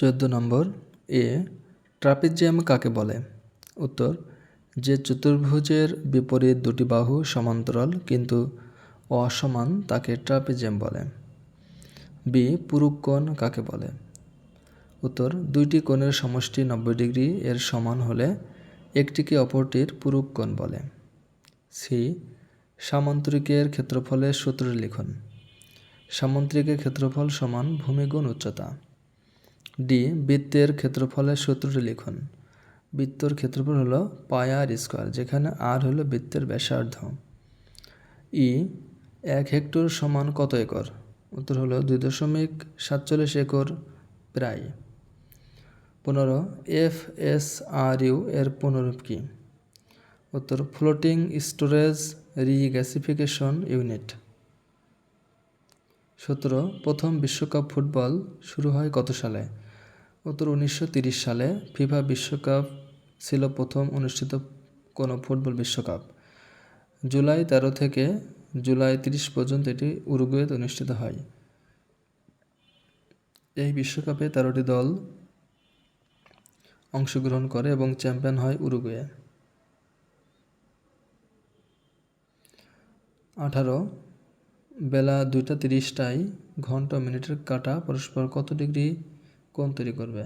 চোদ্দ নম্বর, এ, ট্রাপিজিয়াম কাকে বলে? উত্তর, যে চতুর্ভুজের বিপরীত দুটি বাহু সমান্তরাল কিন্তু অসমান তাকে ট্রাপিজিয়াম বলে। বি, পুরুক কোণ কাকে বলে? উত্তর, দুইটি কোণের সমষ্টি নব্বই ডিগ্রি এর সমান হলে একটিকে অপরটির পুরুক কোণ বলে। সি, সামান্তরিকের ক্ষেত্রফলের সূত্রটি লিখুন। সামান্তরিকের ক্ষেত্রফল সমান ভূমিগুণ উচ্চতা। ডি, বৃত্তের ক্ষেত্রফলের সূত্রটি লিখুন। বৃত্তর ক্ষেত্রফল হলো পাই আর স্কোয়ার, যেখানে আর হলো বৃত্তের ব্যাসার্ধ। ই, এক হেক্টর সমান কত একর? উত্তর হলো দুই দশমিক সাতচল্লিশ একর প্রায়। পনেরো, এফ এস আর ইউ এর পুনরূপ কী? উত্তর, ফ্লোটিং স্টোরেজ রিগ্যাসিফিকেশন ইউনিট। সতেরো, প্রথম বিশ্বকাপ ফুটবল শুরু হয় কত সালে? উত্তর উনিশশো সালে ফিফা বিশ্বকাপ ছিল প্রথম অনুষ্ঠিত কোনো ফুটবল বিশ্বকাপ। জুলাই তেরো থেকে জুলাই তিরিশ পর্যন্ত এটি উরুগুয়েতে অনুষ্ঠিত হয়। এই বিশ্বকাপে তেরোটি দল অংশগ্রহণ করে এবং চ্যাম্পিয়ন হয় উরুগুয়ে। আঠারো, বেলা দুইটা তিরিশটায় ঘণ্টা মিনিটের কাটা পরস্পর কত ডিগ্রি কোণ তৈরি করবে?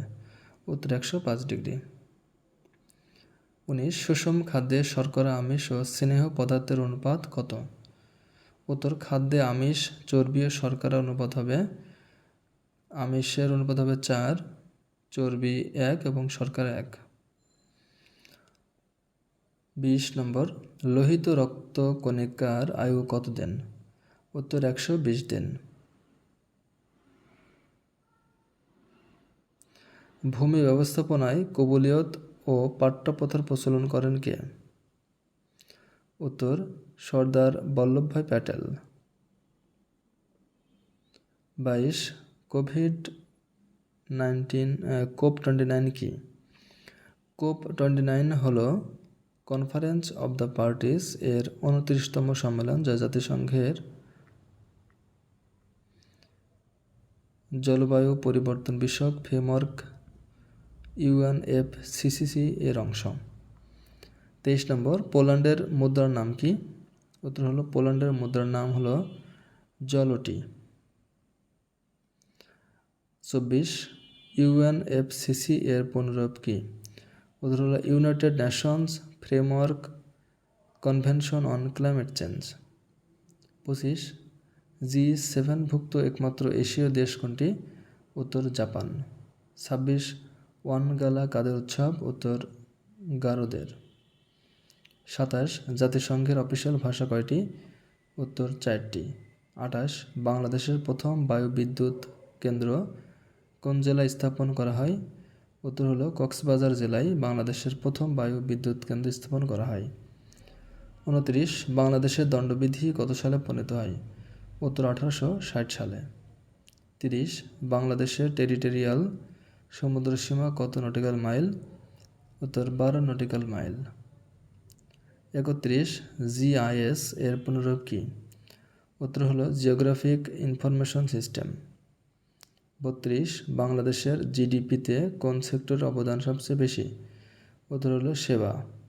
উত্তর একশো পাঁচ ডিগ্রি। উনিশ, সুষম খাদ্যে শর্করা, আমিষ ও স্নেহ পদার্থের অনুপাত কত? উত্তর, খাদ্যে আমিষ, চর্বি ও শর্করা অনুপাত হবে, আমিষের অনুপাত হবে চার, চর্বি এক এবং শর্করা এক। বিশ নম্বর, লোহিত রক্ত কণিকার আয়ু কত দিন? উত্তর একশো বিশ দিন। ভূমি ব্যবস্থাপনায় কবুলিয়ত ও পাট্যপথের প্রচলন করেন কে? উত্তর, সর্দার বল্লভভাই প্যাটেল। বাইশ, COVID nineteen COP twenty nine কি? কোপ টোয়েন্টি নাইন হল কনফারেন্স অব দ্য পার্টিস এর উনত্রিশতম সম্মেলন যা জাতিসংঘের জলবায়ু পরিবর্তন বিষয়ক ফ্রেমওয়ার্ক ইউএনএফসিসিসি এর অংশ। তেইশ নম্বর, পোল্যান্ডের মুদ্রার নাম কি? উত্তর হলো, পোল্যান্ডের মুদ্রার নাম হলো জলটি। চব্বিশ, ইউএনএফসিসি এর পুনরূপ কি? উত্তর হলো, United Nations Framework Convention on Climate Change. পঁচিশ, জি সেভেনভুক্ত একমাত্র এশীয় দেশ কোনটি? উত্তর জাপান। ছাব্বিশ ওয়ানগালা কাদের উৎসব উত্তর গারোদের। সাতাশ, জাতিসংঘের অফিসিয়াল ভাষা কয়টি উত্তর চারটি। আঠাশ, বাংলাদেশের প্রথম বায়ু বিদ্যুৎ কেন্দ্র কোন জেলায় স্থাপন করা হয়? উত্তর হলো কক্সবাজার জেলায় বাংলাদেশের প্রথম বায়ু বিদ্যুৎ কেন্দ্র স্থাপন করা হয়। উনত্রিশ, বাংলাদেশের দণ্ডবিধি কত সালে প্রণীত হয়? উত্তর আঠারোশো ষাট সালে। তিরিশ, বাংলাদেশের টেরিটোরিয়াল সমুদ্রসীমা কত নটিক্যাল মাইল উত্তর, বারো নটিক্যাল মাইল একত্রিশ জিআইএস এর পুনরূপ কী? উত্তর হলো জিওগ্রাফিক ইনফরমেশন সিস্টেম বত্রিশ, বাংলাদেশের জিডিপিতে কোন সেক্টরের অবদান সবচেয়ে বেশি? উত্তর হলো সেবা।